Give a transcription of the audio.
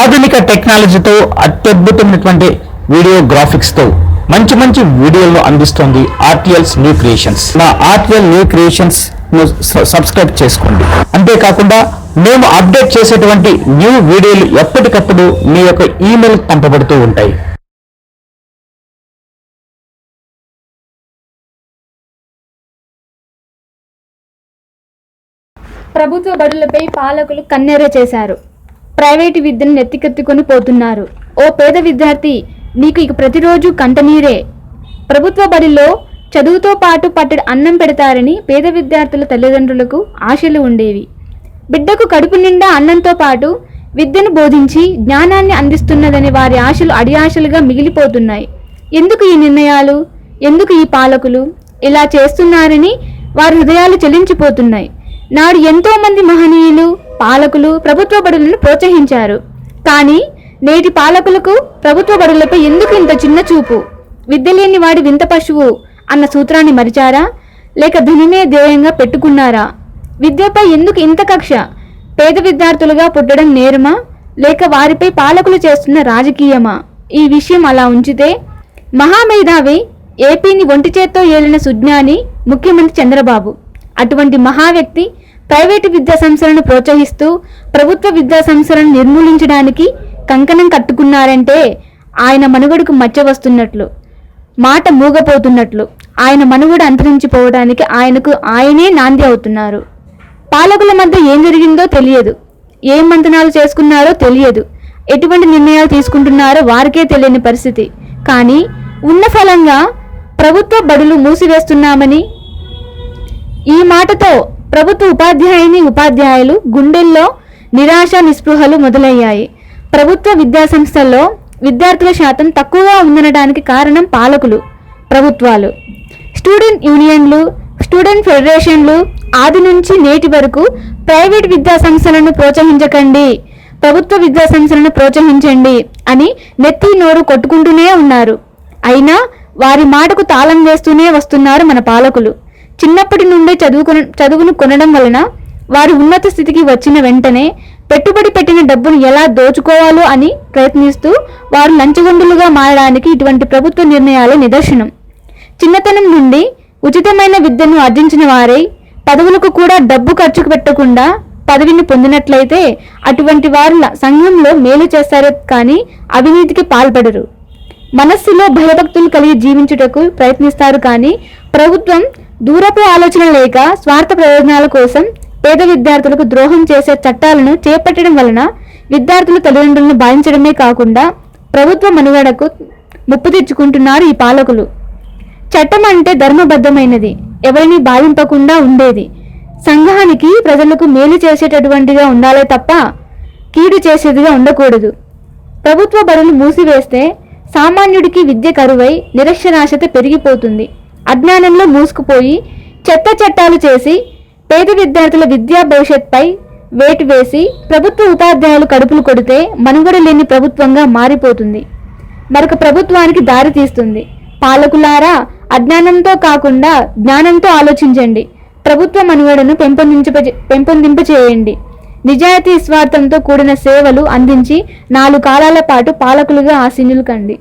ఆధునిక టెక్నాలజీతో అత్యద్భుతమైనటువంటి వీడియో గ్రాఫిక్స్తో మంచి మంచి వీడియోలను అందిస్తోంది ఆర్టీఎల్స్ న్యూ క్రియేషన్స్. నా ఆర్టీఎల్ న్యూ క్రియేషన్స్ సబ్స్క్రైబ్ చేసుకోండి. అంతేకాకుండా మేము అప్డేట్ చేసేటువంటి న్యూ వీడియోలు ఎప్పటికప్పుడు మీ యొక్క ఈమెయిల్ పంపబడుతూ ఉంటాయి. ప్రభుత్వ బడులపై పాలకులు కన్నెర చేశారు. ప్రైవేటు విద్యను నెత్తికెత్తుకొని పోతున్నారు. ఓ పేద విద్యార్థి నీకు ఇక ప్రతిరోజు కంటనీరే ప్రభుత్వ బడిలో చదువుతో పాటు పట్టడి అన్నం పెడతారని పేద విద్యార్థుల తల్లిదండ్రులకు ఆశలు ఉండేవి. బిడ్డకు కడుపు నిండా అన్నంతో పాటు విద్యను బోధించి జ్ఞానాన్ని అందిస్తున్నదని వారి ఆశలు అడియాశలుగా మిగిలిపోతున్నాయి. ఎందుకు ఈ నిర్ణయాలు? ఎందుకు ఈ పాలకులు? ఇలా చేస్తున్నారని వారి హృదయాలు చెలించిపోతున్నాయి. నాడు ఎంతోమంది మహనీయులు పాలకులు ప్రభుత్వ బడులను ప్రోత్సహించారు. కానీ నేటి పాలకులకు ప్రభుత్వ బడులపై ఎందుకు ఇంత చిన్న చూపు? విద్య లేని వాడి వింత పశువు అన్న సూత్రాన్ని మరిచారా? లేక ధనినే ధ్యేయంగా పెట్టుకున్నారా? విద్యపై ఎందుకు ఇంత కక్ష? పేద విద్యార్థులుగా పుట్టడం నేరమా? లేక వారిపై పాలకులు చేస్తున్న రాజకీయమా? ఈ విషయం అలా ఉంచితే మహామేధావి ఏపీని ఒంటి చేత్తో ఏలిన సుజ్ఞాని ముఖ్యమంత్రి చంద్రబాబు. అటువంటి మహా వ్యక్తి ప్రైవేటు విద్యా సంస్థలను ప్రోత్సహిస్తూ ప్రభుత్వ విద్యా సంస్థలను నిర్మూలించడానికి కంకణం కట్టుకున్నారంటే ఆయన మనుగడకు మచ్చ వస్తున్నట్లు మాట మూగపోతున్నట్లు ఆయన మనుగడ అంతరించిపోవడానికి ఆయనకు ఆయనే నాంది అవుతున్నారు. పాలకుల మధ్య ఏం జరిగిందో తెలియదు. ఏం మంతనాలు చేసుకున్నారో తెలియదు. ఎటువంటి నిర్ణయాలు తీసుకుంటున్నారో వారికే తెలియని పరిస్థితి. కానీ ఉన్న ఫలంగా ప్రభుత్వ బడులు మూసివేస్తున్నామని ఈ మాటతో ప్రభుత్వ ఉపాధ్యాయుని ఉపాధ్యాయులు గుండెల్లో నిరాశ నిస్పృహలు మొదలయ్యాయి. ప్రభుత్వ విద్యాసంస్థల్లో విద్యార్థుల శాతం తక్కువగా ఉందనడానికి కారణం పాలకులు ప్రభుత్వాలు. స్టూడెంట్ యూనియన్లు స్టూడెంట్ ఫెడరేషన్లు ఆది నుంచి నేటి వరకు ప్రైవేట్ విద్యాసంస్థలను ప్రోత్సహించకండి. ప్రభుత్వ విద్యా సంస్థలను ప్రోత్సహించండి అని నెత్తి నోరు కొట్టుకుంటూనే ఉన్నారు. అయినా వారి మాటకు తాళం వేస్తూనే వస్తున్నారు మన పాలకులు. చిన్నప్పటి నుండే చదువుకున చదువును కొనడం వలన వారు ఉన్నత స్థితికి వచ్చిన వెంటనే పెట్టుబడి పెట్టిన డబ్బును ఎలా దోచుకోవాలో అని ప్రయత్నిస్తూ వారు లంచగొండులుగా మారడానికి ఇటువంటి ప్రభుత్వ నిర్ణయాలే నిదర్శనం. చిన్నతనం నుండి ఉచితమైన విద్యను ఆర్జించిన వారై పదవులకు కూడా డబ్బు ఖర్చు పెట్టకుండా పదవిని పొందినట్లయితే అటువంటి వారు సంఘంలో మేలు చేస్తారే కానీ అవినీతికి పాల్పడరు. మనస్సులో భయభక్తులు కలిగి జీవించుటకు ప్రయత్నిస్తారు కానీ ప్రభుత్వం దూరపు ఆలోచన లేక స్వార్థ ప్రయోజనాల కోసం పేద విద్యార్థులకు ద్రోహం చేసే చట్టాలను చేపట్టడం వలన విద్యార్థుల తల్లిదండ్రులను బాధించడమే కాకుండా ప్రభుత్వ మనుగడకు ముప్పు తెచ్చుకుంటున్నారు ఈ పాలకులు. చట్టం అంటే ధర్మబద్ధమైనది. ఎవరిని బాధింపకుండా ఉండేది. సంఘానికి ప్రజలకు మేలు చేసేటటువంటిగా ఉండాలే తప్ప కీడు చేసేదిగా ఉండకూడదు. ప్రభుత్వ బడులు మూసివేస్తే సామాన్యుడికి విద్య కరువై నిరక్షరాస్యత పెరిగిపోతుంది. అజ్ఞానంలో మూసుకుపోయి చెత్త చట్టాలు చేసి పేద విద్యార్థుల విద్యా భవిష్యత్పై వేటు వేసి ప్రభుత్వ ఉపాధ్యాయులు కడుపులు కొడితే మనుగడ లేని ప్రభుత్వంగా మారిపోతుంది. మరొక ప్రభుత్వానికి దారి తీస్తుంది. పాలకులారా అజ్ఞానంతో కాకుండా జ్ఞానంతో ఆలోచించండి. ప్రభుత్వ మనుగడను పెంపొందించ పెంపొందింపచేయండి. నిజాయితీ స్వార్థంతో కూడిన సేవలు అందించి నాలుగు కాలాల పాటు పాలకులుగా ఆశీనులు కండి.